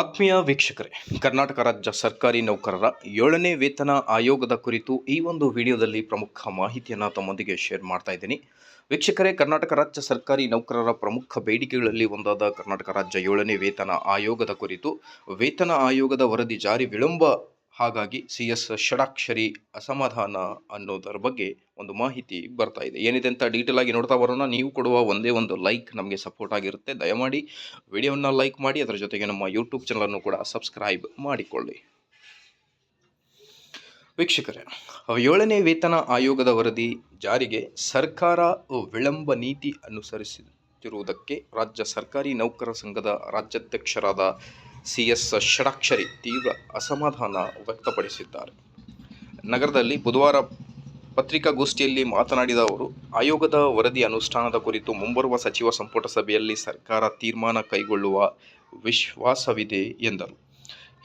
ಆತ್ಮೀಯ ವೀಕ್ಷಕರೇ, ಕರ್ನಾಟಕ ರಾಜ್ಯ ಸರ್ಕಾರಿ ನೌಕರರ ಏಳನೇ ವೇತನ ಆಯೋಗದ ಕುರಿತು ಈ ಒಂದು ವಿಡಿಯೋದಲ್ಲಿ ಪ್ರಮುಖ ಮಾಹಿತಿಯನ್ನು ತಮ್ಮೊಂದಿಗೆ ಶೇರ್ ಮಾಡ್ತಾ ಇದ್ದೀನಿ. ವೀಕ್ಷಕರೇ, ಕರ್ನಾಟಕ ರಾಜ್ಯ ಸರ್ಕಾರಿ ನೌಕರರ ಪ್ರಮುಖ ಬೇಡಿಕೆಗಳಲ್ಲಿ ಒಂದಾದ ಕರ್ನಾಟಕ ರಾಜ್ಯ ಏಳನೇ ವೇತನ ಆಯೋಗದ ಕುರಿತು ವೇತನ ಆಯೋಗದ ವರದಿ ಜಾರಿ ವಿಳಂಬ ಹಾಗಾಗಿ ಸಿ ಎಸ್ ಷಡಾಕ್ಷರಿ ಅಸಮಾಧಾನ ಅನ್ನೋದರ ಬಗ್ಗೆ ಒಂದು ಮಾಹಿತಿ ಬರ್ತಾ ಇದೆ. ಏನಿದೆ ಅಂತ ಡೀಟೇಲ್ ಆಗಿ ನೋಡ್ತಾ ಬರೋಣ. ನೀವು ಕೊಡುವ ಒಂದೇ ಒಂದು ಲೈಕ್ ನಮಗೆ ಸಪೋರ್ಟ್ ಆಗಿರುತ್ತೆ. ದಯಮಾಡಿ ವಿಡಿಯೋನ ಲೈಕ್ ಮಾಡಿ, ಅದರ ಜೊತೆಗೆ ನಮ್ಮ ಯೂಟ್ಯೂಬ್ ಚಾನಲನ್ನು ಕೂಡ ಸಬ್ಸ್ಕ್ರೈಬ್ ಮಾಡಿಕೊಳ್ಳಿ. ವೀಕ್ಷಕರೇ, ಏಳನೇ ವೇತನ ಆಯೋಗದ ವರದಿ ಜಾರಿಗೆ ಸರ್ಕಾರ ವಿಳಂಬ ನೀತಿ ಅನುಸರಿಸುತ್ತಿರುವುದಕ್ಕೆ ರಾಜ್ಯ ಸರ್ಕಾರಿ ನೌಕರ ಸಂಘದ ರಾಜ್ಯಾಧ್ಯಕ್ಷರಾದ ಸಿ ಎಸ್ ಷಡಾಕ್ಷರಿ ತೀವ್ರ ಅಸಮಾಧಾನ ವ್ಯಕ್ತಪಡಿಸಿದ್ದಾರೆ. ನಗರದಲ್ಲಿ ಬುಧವಾರ ಪತ್ರಿಕಾಗೋಷ್ಠಿಯಲ್ಲಿ ಮಾತನಾಡಿದ ಅವರು, ಆಯೋಗದ ವರದಿ ಅನುಷ್ಠಾನದ ಕುರಿತು ಮುಂಬರುವ ಸಚಿವ ಸಂಪುಟ ಸಭೆಯಲ್ಲಿ ಸರ್ಕಾರ ತೀರ್ಮಾನ ಕೈಗೊಳ್ಳುವ ವಿಶ್ವಾಸವಿದೆ ಎಂದರು.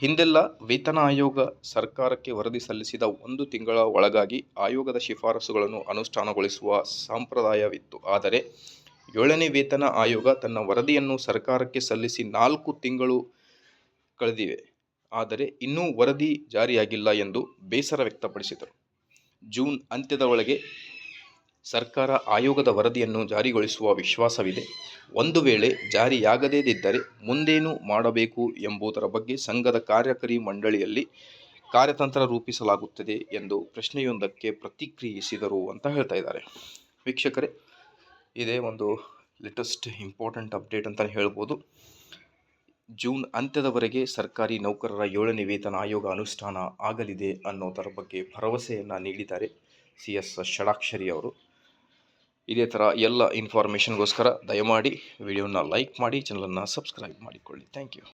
ಹಿಂದೆಲ್ಲ ವೇತನ ಆಯೋಗ ಸರ್ಕಾರಕ್ಕೆ ವರದಿ ಸಲ್ಲಿಸಿದ ಒಂದು ತಿಂಗಳ ಒಳಗಾಗಿ ಆಯೋಗದ ಶಿಫಾರಸುಗಳನ್ನು ಅನುಷ್ಠಾನಗೊಳಿಸುವ ಸಂಪ್ರದಾಯವಿತ್ತು. ಆದರೆ, ಏಳನೇ ವೇತನ ಆಯೋಗ ತನ್ನ ವರದಿಯನ್ನು ಸರ್ಕಾರಕ್ಕೆ ಸಲ್ಲಿಸಿ ನಾಲ್ಕು ತಿಂಗಳು ಕಳೆದಿವೆ. ಆದರೆ ಇನ್ನೂ ವರದಿ ಜಾರಿಯಾಗಿಲ್ಲ ಎಂದು ಬೇಸರ ವ್ಯಕ್ತಪಡಿಸಿದರು. ಜೂನ್ ಅಂತ್ಯದ ಒಳಗೆ ಸರ್ಕಾರ ಆಯೋಗದ ವರದಿಯನ್ನು ಜಾರಿಗೊಳಿಸುವ ವಿಶ್ವಾಸವಿದೆ. ಒಂದು ವೇಳೆ ಜಾರಿಯಾಗದೇದಿದ್ದರೆ ಮುಂದೇನು ಮಾಡಬೇಕು ಎಂಬುದರ ಬಗ್ಗೆ ಸಂಘದ ಕಾರ್ಯಕಾರಿ ಮಂಡಳಿಯಲ್ಲಿ ಕಾರ್ಯತಂತ್ರ ರೂಪಿಸಲಾಗುತ್ತದೆ ಎಂದು ಪ್ರಶ್ನೆಯೊಂದಕ್ಕೆ ಪ್ರತಿಕ್ರಿಯಿಸಿದರು ಅಂತ ಹೇಳ್ತಾ ಇದ್ದಾರೆ. ವೀಕ್ಷಕರೇ, ಇದೇ ಒಂದು ಲೇಟೆಸ್ಟ್ ಇಂಪಾರ್ಟೆಂಟ್ ಅಪ್ಡೇಟ್ ಅಂತಲೇ ಹೇಳ್ಬೋದು. ಜೂನ್ ಅಂತ್ಯದವರೆಗೆ ಸರ್ಕಾರಿ ನೌಕರರ ಏಳನೇ ವೇತನ ಆಯೋಗ ಅನುಷ್ಠಾನ ಆಗಲಿದೆ ಅನ್ನೋದರ ಬಗ್ಗೆ ಭರವಸೆಯನ್ನು ನೀಡಿದ್ದಾರೆ ಸಿ ಎಸ್ ಷಡಾಕ್ಷರಿ ಅವರು. ಇದೇ ಥರ ಎಲ್ಲ ಇನ್ಫಾರ್ಮೇಷನ್ಗೋಸ್ಕರ ದಯಮಾಡಿ ವಿಡಿಯೋನ ಲೈಕ್ ಮಾಡಿ ಚಾನಲನ್ನು ಸಬ್ಸ್ಕ್ರೈಬ್ ಮಾಡಿಕೊಳ್ಳಿ. Thank you